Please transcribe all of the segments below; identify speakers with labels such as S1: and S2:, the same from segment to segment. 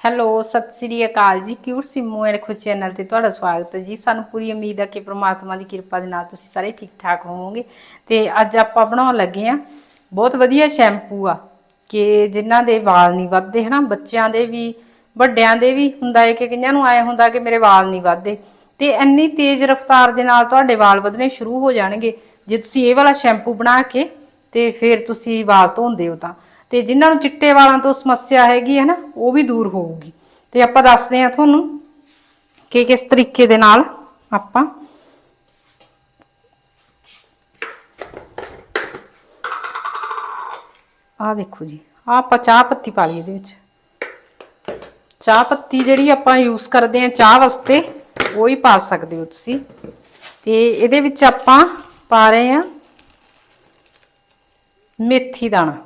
S1: Hello, ਸਤਿ ਸ੍ਰੀ ਅਕਾਲ ਜੀ। Cute Simmu and Khush channel ਤੇ ਤੁਹਾਡਾ ਸਵਾਗਤ ਹੈ ਜੀ। ਸਾਨੂੰ ਪੂਰੀ ਉਮੀਦ ਹੈ ਕਿ ਪ੍ਰਮਾਤਮਾ ਦੀ ਕਿਰਪਾ ਦੇ ਨਾਲ ਤੁਸੀਂ ਸਾਰੇ ਠੀਕ ਠਾਕ ਹੋਵੋਗੇ। ਤੇ ਅੱਜ ਆਪਾਂ ਬਣਾਉਣ ਲੱਗੇ ਆ ਬਹੁਤ ਵਧੀਆ ਸ਼ੈਂਪੂ ਆ, ਕਿ ਜਿਨ੍ਹਾਂ ਦੇ ਵਾਲ ਨਹੀਂ ਵੱਧਦੇ, ਹਨਾ? ਬੱਚਿਆਂ ਦੇ ਵੀ, ਵੱਡਿਆਂ ਦੇ ਵੀ ਹੁੰਦਾ ਹੈ ਕਿ ਕਈਆਂ ਨੂੰ ਆਏ ਹੁੰਦਾ ਕਿ ਮੇਰੇ ਵਾਲ ਨਹੀਂ ਵੱਧਦੇ। ਤੇ ਇੰਨੀ ਤੇਜ਼ ਰਫ਼ਤਾਰ ਦੇ ਨਾਲ ਤੁਹਾਡੇ ਵਾਲ ਵਧਣੇ ਸ਼ੁਰੂ ਹੋ ਜਾਣਗੇ। ਜੇ ਤੁਸੀਂ ਇਹ ਵਾਲਾ ਸ਼ੈਂਪੂ ਬਣਾ ਕੇ ਤੇ ਫਿਰ ਤੁਸੀਂ ਵਾਲ ਧੋਂਦੇ ਹੋ ਤਾਂ। ਤੇ ਜਿਨ੍ਹਾਂ ਨੂੰ ਚਿੱਟੇ ਵਾਲਾਂ ਤੋਂ ਸਮੱਸਿਆ ਹੈਗੀ ਹੈ ਨਾ, ਉਹ ਵੀ ਦੂਰ ਹੋਊਗੀ। ਤੇ ਆਪਾਂ ਦੱਸਦੇ ਹਾਂ ਤੁਹਾਨੂੰ ਕਿ ਕਿਸ ਤਰੀਕੇ ਦੇ ਨਾਲ ਆਪਾਂ ਆਹ ਦੇਖੋ ਜੀ, ਆਹ ਆਪਾਂ ਚਾਹ ਪੱਤੀ ਪਾ ਲਈ ਇਹਦੇ ਵਿੱਚ। ਚਾਹ ਪੱਤੀ ਜਿਹੜੀ ਆਪਾਂ ਯੂਜ਼ ਕਰਦੇ ਹਾਂ ਚਾਹ ਵਾਸਤੇ, ਉਹ ਹੀ ਪਾ ਸਕਦੇ ਹੋ ਤੁਸੀਂ। ਤੇ ਇਹਦੇ ਵਿੱਚ ਆਪਾਂ ਪਾ ਰਹੇ ਹਾਂ ਮੇਥੀ ਦਾਣਾ।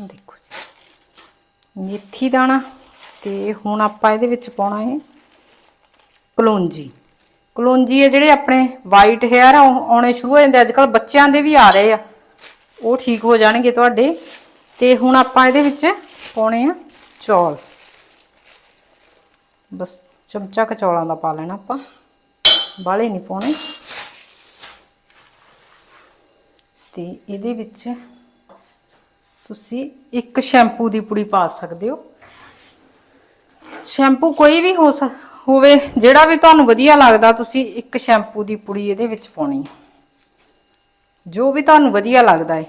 S1: ਦੇਖੋ ਜੀ। ਮੇਥੀ ਦਾਣਾ ਤੇ ਹੁਣ ਆਪਾਂ ਇਹਦੇ ਵਿੱਚ ਪਾਉਣਾ ਹੈ ਕਲੋਂਜੀ। ਕਲੋਂਜੀ ਹੈ ਜਿਹੜੇ ਆਪਣੇ ਵਾਈਟ ਹੈਅਰ ਆਉਣੇ ਸ਼ੁਰੂ ਹੋ ਜਾਂਦੇ ਅੱਜ ਕੱਲ ਬੱਚਿਆਂ ਦੇ ਵੀ ਆ ਰਹੇ ਆ। ਉਹ ਠੀਕ ਹੋ ਜਾਣਗੇ ਤੁਹਾਡੇ। ਤੇ ਹੁਣ ਆਪਾਂ ਇਹਦੇ ਵਿੱਚ ਪਾਉਣੇ ਆ ਚੌਲ। ਬਸ ਚਮਚਾ ਕਚੌਲਾਂ ਦਾ ਪਾ ਲੈਣਾ ਆਪਾਂ। ਬਾਲੇ ਨਹੀਂ ਪਾਉਣੇ। ਤੇ ਇਹਦੇ ਵਿੱਚ ਤੁਸੀਂ ਇੱਕ ਸ਼ੈਂਪੂ ਦੀ ਪੁੜੀ ਪਾ ਸਕਦੇ ਹੋ। ਸ਼ੈਂਪੂ ਕੋਈ ਵੀ ਹੋ ਸਕ- ਹੋਵੇ, ਜਿਹੜਾ ਵੀ ਤੁਹਾਨੂੰ ਵਧੀਆ ਲੱਗਦਾ, ਤੁਸੀਂ ਇੱਕ ਸ਼ੈਂਪੂ ਦੀ ਪੁੜੀ ਇਹਦੇ ਵਿੱਚ ਪਾਉਣੀ ਹੈ। ਜੋ ਵੀ ਤੁਹਾਨੂੰ ਵਧੀਆ ਲੱਗਦਾ ਹੈ।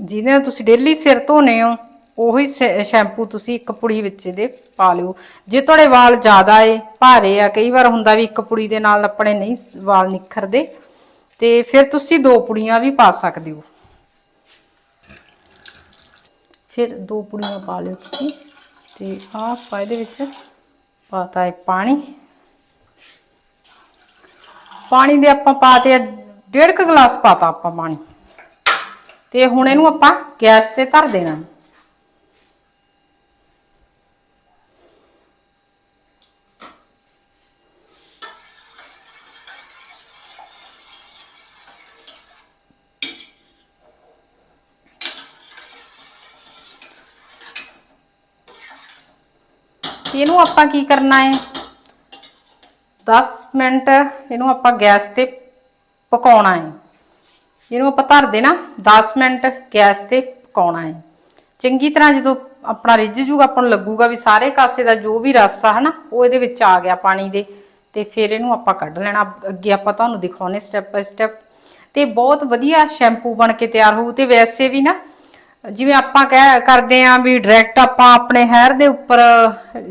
S1: ਜਿਹਦੇ ਨਾਲ ਤੁਸੀਂ ਡੇਲੀ ਸਿਰ ਧੋਨੇ ਹੋ, ਉਹੀ ਸ਼ੈਂਪੂ ਤੁਸੀਂ ਇੱਕ ਪੁੜੀ ਵਿੱਚ ਇਹਦੇ ਪਾ ਲਿਓ। ਜੇ ਤੁਹਾਡੇ ਵਾਲ ਜ਼ਿਆਦਾ ਏ, ਭਾਰੇ ਆ, ਕਈ ਵਾਰ ਹੁੰਦਾ ਵੀ ਇੱਕ ਪੁੜੀ ਦੇ ਨਾਲ ਆਪਣੇ ਨਹੀਂ, ਵਾਲ ਨਿਖਰਦੇ। ਤੇ ਫਿਰ ਤੁਸੀਂ ਦੋ ਪੁੜੀਆਂ ਵੀ ਪਾ ਸਕਦੇ ਹੋ। ਫਿਰ ਦੋ ਪੁੜੀਆਂ ਪਾ ਲਿਓ ਤੁਸੀਂ ਤੇ ਆਹ ਆਪਾਂ ਇਹਦੇ ਵਿੱਚ ਪਾਤਾ ਹੈ ਪਾਣੀ। ਪਾਣੀ ਦੇ ਆਪਾਂ ਪਾਤੇ ਡੇਢ ਕੁ ਗਲਾਸ ਪਾਤਾ ਆਪਾਂ ਪਾਣੀ। ਤੇ ਹੁਣ ਇਹਨੂੰ ਆਪਾਂ ਗੈਸ ਤੇ ਧਰ ਦੇਣਾ। ਇਹਨੂੰ ਆਪਾਂ ਕੀ ਕਰਨਾ ਹੈ? 10 ਮਿੰਟ ਇਹਨੂੰ ਆਪਾਂ ਗੈਸ ਤੇ ਪਕਾਉਣਾ ਹੈ। ਇਹਨੂੰ ਆਪਾਂ ਧਰ ਦੇਣਾ 10 ਮਿੰਟ ਗੈਸ ਤੇ ਪਕਾਉਣਾ ਹੈ। ਚੰਗੀ ਤਰ੍ਹਾਂ ਜਦੋਂ ਆਪਣਾ ਰਿੱਝ ਜੂਗਾ, ਆਪਾਂ ਨੂੰ ਲੱਗੂਗਾ ਵੀ ਸਾਰੇ ਕਾਸੇ ਦਾ ਜੋ ਵੀ ਰਸ ਆ, ਹਨਾ, ਉਹ ਇਹਦੇ ਵਿੱਚ ਆ ਗਿਆ ਪਾਣੀ ਦੇ। ਤੇ ਫਿਰ ਇਹਨੂੰ ਆਪਾਂ ਕੱਢ ਲੈਣਾ। ਅੱਗੇ ਆਪਾਂ ਤੁਹਾਨੂੰ ਦਿਖਾਉਣੇ ਸਟੈਪ ਬਾਈ ਸਟੈਪ ਤੇ ਬਹੁਤ ਵਧੀਆ ਸ਼ੈਂਪੂ ਬਣ ਕੇ ਤਿਆਰ ਹੋਊ। ਤੇ ਵੈਸੇ ਵੀ ਨਾ ਜਿਵੇਂ ਆਪਾਂ ਕਹਿ ਕਰਦੇ ਆਂ ਵੀ ਡਾਇਰੈਕਟ ਆਪਾਂ ਆਪਣੇ ਹੈਰ ਦੇ ਉੱਪਰ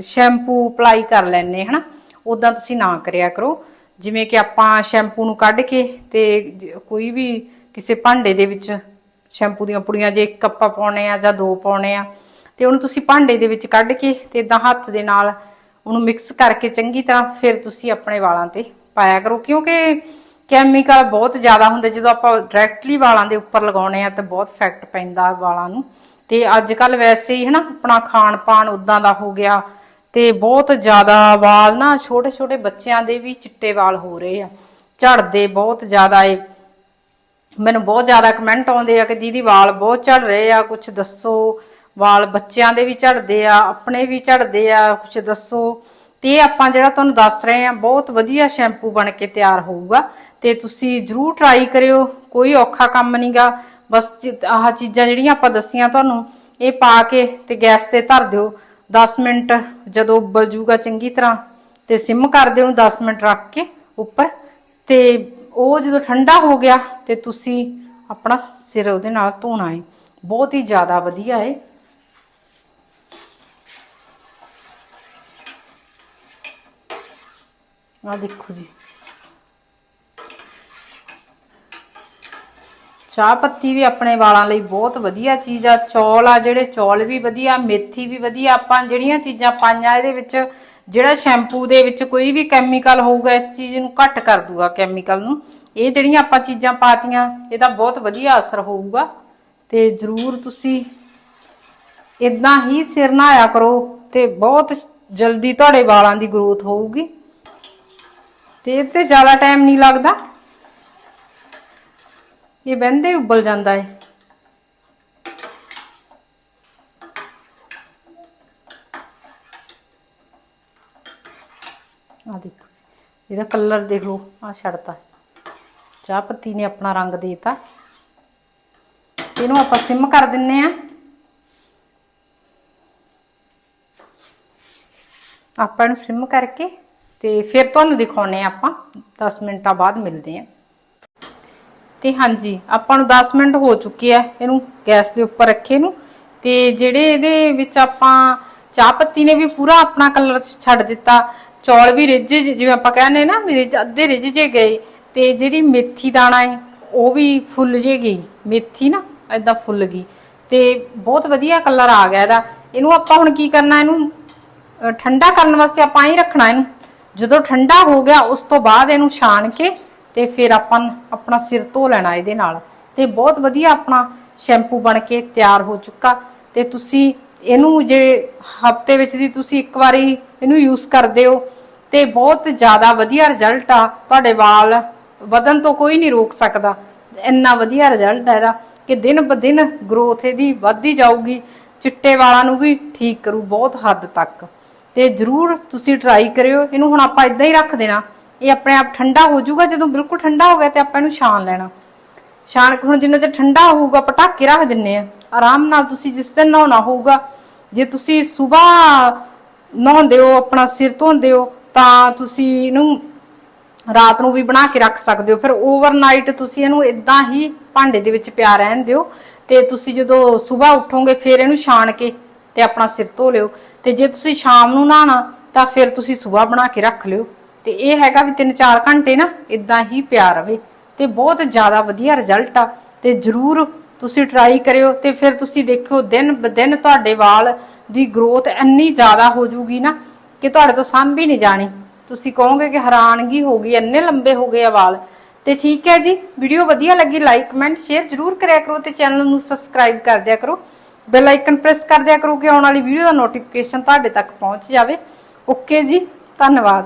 S1: ਸ਼ੈਂਪੂ ਅਪਲਾਈ ਕਰ ਲੈਨੇ ਹਨਾ? ਉਦਾਂ ਤੁਸੀਂ ਨਾ ਕਰਿਆ ਕਰੋ। ਜਿਵੇਂ ਕਿ ਆਪਾਂ ਸ਼ੈਂਪੂ ਨੂੰ ਕੱਢ ਕੇ ਤੇ ਜ- ਕੋਈ ਵੀ ਕਿਸੇ ਭਾਂਡੇ ਦੇ ਵਿੱਚ ਸ਼ੈਂਪੂ ਦੀਆਂ ਪੁੜੀਆਂ, ਜੇ ਇੱਕ ਕੱਪਾ ਪਾਉਣੇ ਆ ਜਾਂ ਦੋ ਪਾਉਣੇ ਆ, ਤੇ ਉਹਨੂੰ ਤੁਸੀਂ ਭਾਂਡੇ ਦੇ ਵਿੱਚ ਕੱਢ ਕੇ ਤੇ ਇਦਾਂ ਹੱਥ ਦੇ ਨਾਲ ਉਹਨੂੰ ਮਿਕਸ ਕਰਕੇ ਚੰਗੀ ਤਰ੍ਹਾਂ ਫਿਰ ਤੁਸੀਂ ਆਪਣੇ ਵਾਲਾਂ ਤੇ ਪਾਇਆ ਕਰੋ। ਕਿਉਂਕਿ ਕੈਮੀਕਲ ਬਹੁਤ ਜ਼ਿਆਦਾ ਹੁੰਦੇ, ਜਦੋਂ ਆਪਾਂ ਡਾਇਰੈਕਟਲੀ ਵਾਲਾਂ ਦੇ ਉੱਪਰ ਲਗਾਉਣੇ ਆ ਤਾਂ ਬਹੁਤ ਇਫੈਕਟ ਪੈਂਦਾ ਵਾਲਾਂ ਨੂੰ। ਤੇ ਅੱਜ ਕੱਲ ਵੈਸੇ ਹੀ ਹਨਾ, ਆਪਣਾ ਖਾਣ ਪਾਣ ਉਦਾਂ ਦਾ ਹੋ ਗਿਆ ਤੇ ਬਹੁਤ ਜ਼ਿਆਦਾ ਵਾਲ ਨਾ ਛੋਟੇ ਛੋਟੇ ਬੱਚਿਆਂ ਦੇ ਵੀ ਚਿੱਟੇ ਵਾਲ ਹੋ ਰਹੇ ਆ। ਝੜਦੇ ਬਹੁਤ ਜ਼ਿਆਦਾ ਏ। ਮੈਨੂੰ ਬਹੁਤ ਜ਼ਿਆਦਾ ਕਮੈਂਟ ਆਉਂਦੇ ਆ ਕਿ ਦੀਦੀ ਵਾਲ ਬਹੁਤ ਝੜ ਰਹੇ ਆ ਕੁਝ ਦੱਸੋ। ਵਾਲ ਬੱਚਿਆਂ ਦੇ ਵੀ ਝੜਦੇ ਆ, ਆਪਣੇ ਵੀ ਝੜਦੇ ਆ ਕੁਝ ਦੱਸੋ। ਤੇ ਇਹ ਆਪਾਂ ਜਿਹੜਾ ਤੁਹਾਨੂੰ ਦੱਸ ਰਹੇ ਆ ਬਹੁਤ ਵਧੀਆ ਸ਼ੈਂਪੂ ਬਣ ਕੇ ਤਿਆਰ ਹੋਊਗਾ। ਤੇ ਤੁਸੀਂ ਜਰੂਰ ਟਰਾਈ ਕਰਿਓ, ਕੋਈ ਔਖਾ ਕੰਮ ਨਹੀਂਗਾ। ਬਸ ਆਹ ਚੀਜ਼ਾਂ ਜਿਹੜੀਆਂ ਆਪਾਂ ਦੱਸੀਆਂ ਤੁਹਾਨੂੰ, ਇਹ ਪਾ ਕੇ ਤੇ ਗੈਸ ਤੇ ਧਰ ਦਿਓ। 10 ਮਿੰਟ ਜਦੋਂ ਉਬਲ ਜੂਗਾ ਚੰਗੀ ਤਰ੍ਹਾਂ, ਤੇ ਸਿਮ ਕਰ ਦਿਓ ਉਹਨੂੰ 10 ਮਿੰਟ ਰੱਖ ਕੇ ਉੱਪਰ। ਤੇ ਉਹ ਜਦੋਂ ਠੰਡਾ ਹੋ ਗਿਆ, ਤੇ ਤੁਸੀਂ ਆਪਣਾ ਸਿਰ ਉਹਦੇ ਨਾਲ ਧੋਣਾ ਹੈ ਬਹੁਤ ਹੀ ਜ਼ਿਆਦਾ ਵਧੀਆ ਹੈ ਆ ਦੇਖੋ ਜੀ। ਚਾਹ ਪੱਤੀ ਵੀ ਆਪਣੇ ਵਾਲਾਂ ਲਈ ਬਹੁਤ ਵਧੀਆ ਚੀਜ਼ ਆ। ਚੌਲ ਆ ਜਿਹੜੇ, ਚੌਲ ਵੀ ਵਧੀਆ, ਮੇਥੀ ਵੀ ਵਧੀਆ। ਆਪਾਂ ਜਿਹੜੀਆਂ ਚੀਜ਼ਾਂ ਪਾਈਆਂ, ਇਹਦੇ ਵਿੱਚ ਜਿਹੜਾ ਸ਼ੈਂਪੂ ਦੇ ਵਿੱਚ ਕੋਈ ਵੀ ਕੈਮੀਕਲ ਹੋਊਗਾ, ਇਸ ਚੀਜ਼ ਨੂੰ ਘੱਟ ਕਰ ਦੂਗਾ ਕੈਮੀਕਲ ਨੂੰ। ਇਹ ਜਿਹੜੀਆਂ ਆਪਾਂ ਚੀਜ਼ਾਂ ਪਾਤੀਆਂ, ਇਹਦਾ ਬਹੁਤ ਵਧੀਆ ਅਸਰ ਹੋਊਗਾ। ਤੇ ਜਰੂਰ ਤੁਸੀਂ ਇਦਾਂ ਹੀ ਸਿਰ ਨਹਾਇਆ ਕਰੋ ਤੇ ਬਹੁਤ ਜਲਦੀ ਤੁਹਾਡੇ ਵਾਲਾਂ ਦੀ ਗਰੋਥ ਹੋਊਗੀ। ਤੇ ਇਹ ਤੇ ਜ਼ਿਆਦਾ ਟਾਈਮ ਨਹੀਂ ਲੱਗਦਾ। ਇਹ ਬੰਦੇ ਉੱਬਲ ਜਾਂਦਾ ਹੈ ਆ ਦੇਖੋ ਇਹਦਾ ਕਲਰ ਦੇਖ ਲਓ ਆ ਛੱਡਤਾ ਚਾਹ ਪੱਤੀ ਨੇ ਆਪਣਾ ਰੰਗ ਦੇਤਾ। ਇਹਨੂੰ ਆਪਾਂ ਸਿਮ ਕਰ ਦਿੰਨੇ ਆ। ਆਪਾਂ ਨੂੰ ਸਿਮ ਕਰਕੇ ਤੇ ਫਿਰ ਤੁਹਾਨੂੰ ਦਿਖਾਉਨੇ ਆ ਆਪਾਂ 10 ਮਿੰਟਾਂ ਬਾਅਦ ਮਿਲਦੇ ਆ ਤੇ ਹਾਂਜੀ, ਆਪਾਂ ਨੂੰ 10 ਮਿੰਟ ਹੋ ਚੁੱਕੇ ਆ ਇਹਨੂੰ, ਗੈਸ ਦੇ ਉੱਪਰ ਰੱਖੇ ਨੂੰ। ਤੇ ਜਿਹੜੇ ਇਹਦੇ ਵਿੱਚ ਆਪਾਂ ਚਾਹ ਪੱਤੀ ਨੇ ਵੀ ਪੂਰਾ ਆਪਣਾ ਕਲਰ ਛੱਡ ਦਿੱਤਾ, ਚੌਲ ਵੀ ਰਿੱਝ ਜਿਵੇਂ ਆਪਾਂ ਕਹਿੰਦੇ ਨਾ ਵੀ ਅੱਧੇ ਰਿੱਝ ਜੇ ਗਏ, ਤੇ ਜਿਹੜੀ ਮੇਥੀ ਦਾਣਾ ਹੈ, ਉਹ ਵੀ ਫੁੱਲ ਜੇ ਗਈ। ਮੇਥੀ ਨਾ ਐਦਾਂ ਫੁੱਲ ਗਈ। ਤੇ ਬਹੁਤ ਵਧੀਆ ਕਲਰ ਆ ਗਿਆ ਇਹਦਾ। ਇਹਨੂੰ ਆਪਾਂ ਹੁਣ ਕੀ ਕਰਨਾ, ਇਹਨੂੰ ਠੰਡਾ ਕਰਨ ਵਾਸਤੇ ਆਪਾਂ ਹੀ ਰੱਖਣਾ ਇਹਨੂੰ। ਜਦੋਂ ਠੰਡਾ ਹੋ ਗਿਆ, ਉਸ ਤੋਂ ਬਾਅਦ ਇਹਨੂੰ ਛਾਣ ਕੇ ਤੇ ਫਿਰ ਆਪਾਂ ਆਪਣਾ ਸਿਰ ਧੋ ਲੈਣਾ ਇਹਦੇ ਨਾਲ। ਤੇ ਬਹੁਤ ਵਧੀਆ ਆਪਣਾ ਸ਼ੈਂਪੂ ਬਣ ਕੇ ਤਿਆਰ ਹੋ ਚੁੱਕਾ। ਤੇ ਤੁਸੀਂ ਇਹਨੂੰ ਜੇ ਹਫ਼ਤੇ ਵਿੱਚ ਦੀ ਤੁਸੀਂ ਇੱਕ ਵਾਰੀ ਇਹਨੂੰ ਯੂਜ਼ ਕਰਦੇ ਹੋ, ਤੇ ਬਹੁਤ ਜ਼ਿਆਦਾ ਵਧੀਆ ਰਿਜ਼ਲਟ ਆ। ਤੁਹਾਡੇ ਵਾਲ ਵਧਣ ਤੋਂ ਕੋਈ ਨਹੀਂ ਰੋਕ ਸਕਦਾ। ਇੰਨਾ ਵਧੀਆ ਰਿਜ਼ਲਟ ਆ ਇਹਦਾ ਕਿ ਦਿਨ ਬ ਦਿਨ ਗਰੋਥ ਇਹਦੀ ਵੱਧਦੀ ਜਾਊਗੀ। ਚਿੱਟੇ ਵਾਲਾਂ ਨੂੰ ਵੀ ਠੀਕ ਕਰੂ ਬਹੁਤ ਹੱਦ ਤੱਕ। ਤੇ ਜਰੂਰ ਤੁਸੀਂ ਟਰਾਈ ਕਰਿਓ। ਇਹਨੂੰ ਹੁਣ ਆਪਾਂ ਇਦਾਂ ਹੀ ਰੱਖ ਦੇਣਾ। ਇਹ ਆਪਣੇ ਆਪ ਠੰਡਾ ਹੋ ਜਾਊਗਾ। ਜਦੋਂ ਬਿਲਕੁਲ ਠੰਡਾ ਹੋ ਗਿਆ ਤੇ ਆਪਾਂ ਇਹਨੂੰ ਛਾਣ ਲੈਣਾ। ਛਾਣ ਹੁਣ ਜਿੰਨਾ ਚਿਰ ਠੰਡਾ ਹੋਊਗਾ, ਪਟਾਕੇ ਰੱਖ ਦਿੰਨੇ ਆ। ਆਰਾਮ ਨਾਲ ਤੁਸੀਂ ਜਿਸ ਦਿਨ ਨਹਾਉਣਾ ਹੋਊਗਾ, ਜੇ ਤੁਸੀਂ ਸਵੇਰ ਨਹਾਉਂਦੇ ਹੋ, ਆਪਣਾ ਸਿਰ ਧੋਂਦੇ ਹੋ, ਤਾਂ ਤੁਸੀਂ ਇਹਨੂੰ ਰਾਤ ਨੂੰ ਵੀ ਬਣਾ ਕੇ ਰੱਖ ਸਕਦੇ ਹੋ। ਫਿਰ ਓਵਰਨਾਈਟ ਤੁਸੀਂ ਇਹਨੂੰ ਇਦਾਂ ਹੀ ਭਾਂਡੇ ਦੇ ਵਿੱਚ ਪਿਆ ਰਹਿਣ ਦਿਓ। ਤੇ ਤੁਸੀਂ ਜਦੋਂ ਸਵੇਰ ਉੱਠੋਗੇ, ਫਿਰ ਇਹਨੂੰ ਛਾਣ ਕੇ ਤੇ ਆਪਣਾ ਸਿਰ ਧੋ ਲਿਓ। ਤੇ ਜੇ ਤੁਸੀਂ ਸ਼ਾਮ ਨੂੰ ਨਹਾਣਾ ਤਾਂ ਫਿਰ ਤੁਸੀਂ ਸਵੇਰ ਬਣਾ ਕੇ ਰੱਖ ਲਿਓ। ਤੇ ਇਹ ਹੈਗਾ ਵੀ 3-4 ਘੰਟੇ ਨਾ ਇਦਾਂ ਹੀ ਪਿਆ ਰਵੇ। ਤੇ ਬਹੁਤ ਜ਼ਿਆਦਾ ਵਧੀਆ ਰਿਜ਼ਲਟ ਆ। ਤੇ ਜਰੂਰ ਤੁਸੀਂ ਟਰਾਈ ਕਰਿਓ ਤੇ ਫਿਰ ਤੁਸੀਂ ਦੇਖਿਓ, ਦਿਨ ਬ ਦਿਨ ਤੁਹਾਡੇ ਵਾਲ ਦੀ ਗਰੋਥ ਇੰਨੀ ਜ਼ਿਆਦਾ ਹੋ ਜੂਗੀ ਨਾ ਕਿ ਤੁਹਾਡੇ ਤੋਂ ਸਾਂਭ ਹੀ ਨਹੀਂ ਜਾਣੀ। ਤੁਸੀਂ ਕਹੋਗੇ ਕਿ ਹੈਰਾਨਗੀ ਹੋ ਗਈ, ਇੰਨੇ ਲੰਬੇ ਹੋ ਗਏ ਆ ਵਾਲ। ਤੇ ਠੀਕ ਹੈ ਜੀ ਵੀਡੀਓ ਵਧੀਆ ਲੱਗੀ ਲਾਈਕ ਕਮੈਂਟ ਸ਼ੇਅਰ ਜਰੂਰ ਕਰਿਆ ਕਰੋ ਤੇ ਚੈਨਲ ਨੂੰ ਸਬਸਕ੍ਰਾਈਬ ਕਰ ਦਿਆ ਕਰੋ। ਬੈਲ ਆਈਕਨ ਪ੍ਰੈਸ ਕਰ ਦਿਆ ਕਰੋ ਕਿ ਆਉਣ ਵਾਲੀ ਵੀਡੀਓ ਦਾ ਨੋਟੀਫਿਕੇਸ਼ਨ ਤੁਹਾਡੇ ਤੱਕ ਪਹੁੰਚ ਜਾਵੇ। ਓਕੇ ਜੀ, ਧੰਨਵਾਦ।